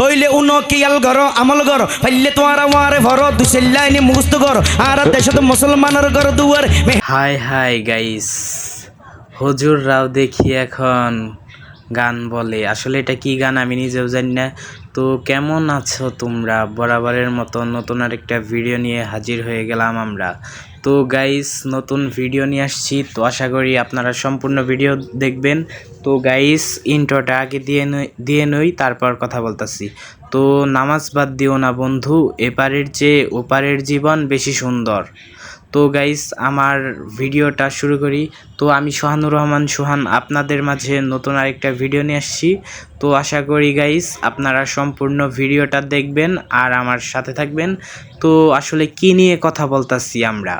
তৈলে উনো কিয়াল ঘর, আমল ঘর? ফাইলে তোমার আমার ভর দুসেল্লাইনি মুগস্ত ঘর। আর দেশত মুসলমানের ঘর দুয়ার হাই হাই গাইস হুজুররাও দেখি এখন গান বলে। আসলে এটা কি গান আমি নিজেও জানি না। তো কেমন আছো তোমরা? বরাবরের মতো নতুন আরেকটা ভিডিও নিয়ে হাজির হয়ে গেলাম আমরা। তো গাইস নতুন ভিডিও নিয়ে আসছি। তো আশা করি আপনারা সম্পূর্ণ ভিডিও দেখবেন। তো গাইস ইন্ট্রোটা আগে দিয়ে দিয়ে নই, তারপর কথা বলতাছি। তো নামাজ বাদ দিও না বন্ধু, এপারের চেয়ে ওপারের জীবন বেশি সুন্দর। তো গাইস আমার ভিডিওটা শুরু করি। তো আমি সোহানুর রহমান সোহান, আপনাদের মাঝে নতুন আরেকটা ভিডিও নিয়ে আসছি। তো আশা করি গাইস আপনারা সম্পূর্ণ ভিডিওটা দেখবেন আর আমার সাথে থাকবেন। তো আসলে কি নিয়ে কথা বলতাছি আমরা?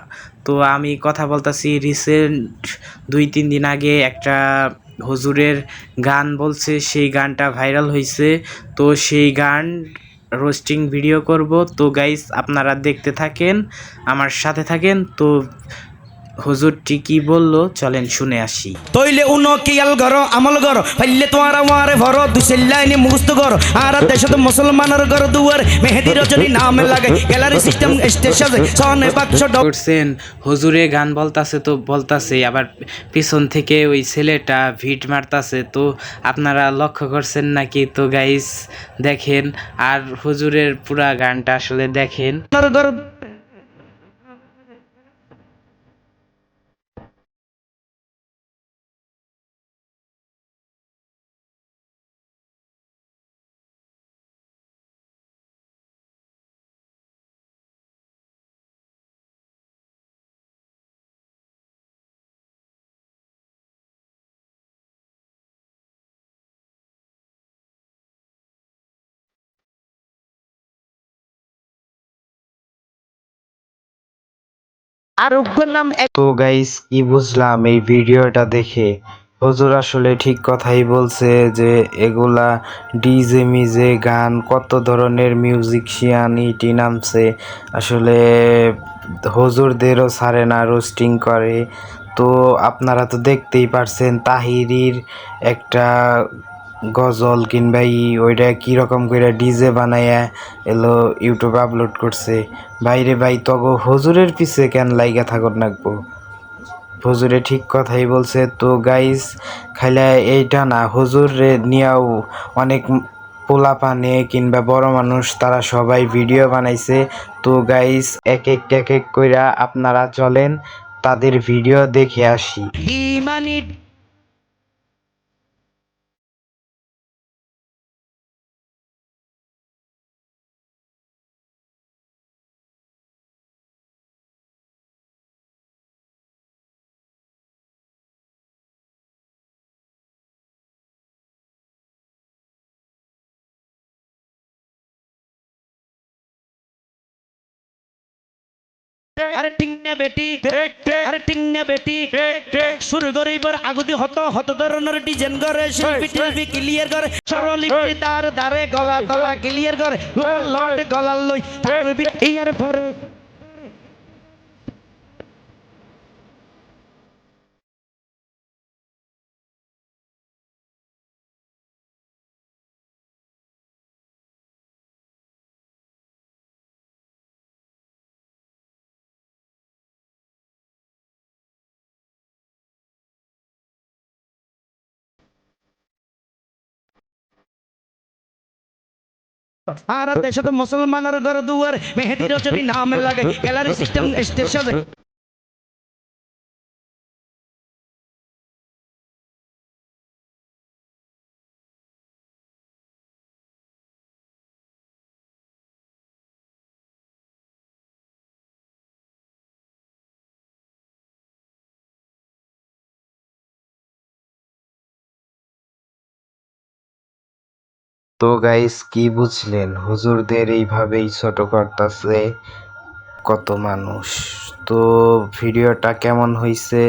তো আমি কথা বলতাছি রিসেন্ট দুই, তিন দিন আগে একটা হুজুরের গান বলছে, সেই গানটা ভাইরাল হয়েছে তো সেই গান রোস্টিং ভিডিও করব। তো গাইস আপনারা দেখতে থাকেন আমার সাথে থাকেন। তো হুজুরটি কি বলল চলেন শুনে আসি। তৈলে উনো কিয়াল ঘর আমল ঘর ফাইলে তোমার আমারে ভর দুসেল্লাইনি মুখস্থ ঘর। আর দেশত মুসলমানের ঘর দুয়ার মেহেদি রজনী নাম লাগে গ্যালারি সিস্টেম সাজে সনে বাক্স করছেন হুজুরে গান বলতাছে তো বলতাছে আবার পিছন থেকে ওই ছেলেটা ভিট মারতাছে তো আপনারা লক্ষ্য করছেন নাকি? তো গাইস দেখেন আর হুজুরের পুরা গানটা আসলে দেখেন। ঘর আর নাম তো গাইস কি বুঝলাম এই ভিডিওটা দেখে? হুজুর আসলে ঠিক কথাই বলছে যে এগুলা ডিজে মিজে গান, কত ধরনের মিউজিকশিয়ান ইটি নামছে। আসলে হুজুরদেরও ছাড়ে না রোস্টিং করে। তো আপনারা তো দেখতেই পারছেন, তাহিরির একটা গজল কিংবা ই ওইটা কীরকম করে ডিজে বানাইয়া এলো ইউটিউবে আপলোড করছে। বাইরে ভাই তগো হজুরের পিছে কেন লাইগা থাকত নাকবো হজুরে ঠিক কথাই বলছে, তো গাইস খাইলে এইটা না হুজুর নিয়েও অনেক পোলা পানে কিংবা বড় মানুষ, তারা সবাই ভিডিও বানাইছে। তো গাইস এক এক এক এক কইরা আপনারা চলেন, তাদের ভিডিও দেখে আসি। আরে বেটি। বেটি। শুরু হত হত ধরনের ডিজাইন করে শিল্পী টিল্পি ক্লিয়ার করে সরলিপি গলা গলা ক্লিয়ার করে লট গলা লই তার ইয়ার পরে আর দেশত মুসলমানের ঘর দুয়ার মেহেদি যদি নাম লাগে গ্যালারি সিস্টেম স্টেজ তো গাইস কি বুঝলেন? হুজুরদের এইভাবেই ছোট করতেছে কত মানুষ। তো ভিডিওটা কেমন হয়েছে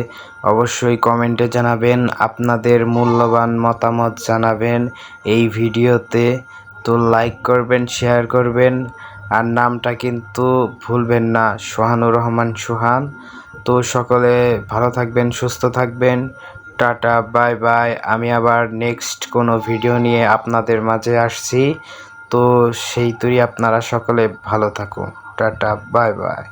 অবশ্যই কমেন্টে জানাবেন, আপনাদের মূল্যবান মতামত জানাবেন এই ভিডিওতে। তো লাইক করবেন শেয়ার করবেন, আর নামটা কিন্তু ভুলবেন না, সোহানুর রহমান সোহান। তো সকলে ভালো থাকবেন, সুস্থ থাকবেন। Tata, bye bye. আমি আবার নেক্সট কোনো ভিডিও নিয়ে আপনাদের মাঝে আসছি। তো সেই তৈরি আপনারা সকলে ভালো থাকুন। Tata, bye bye.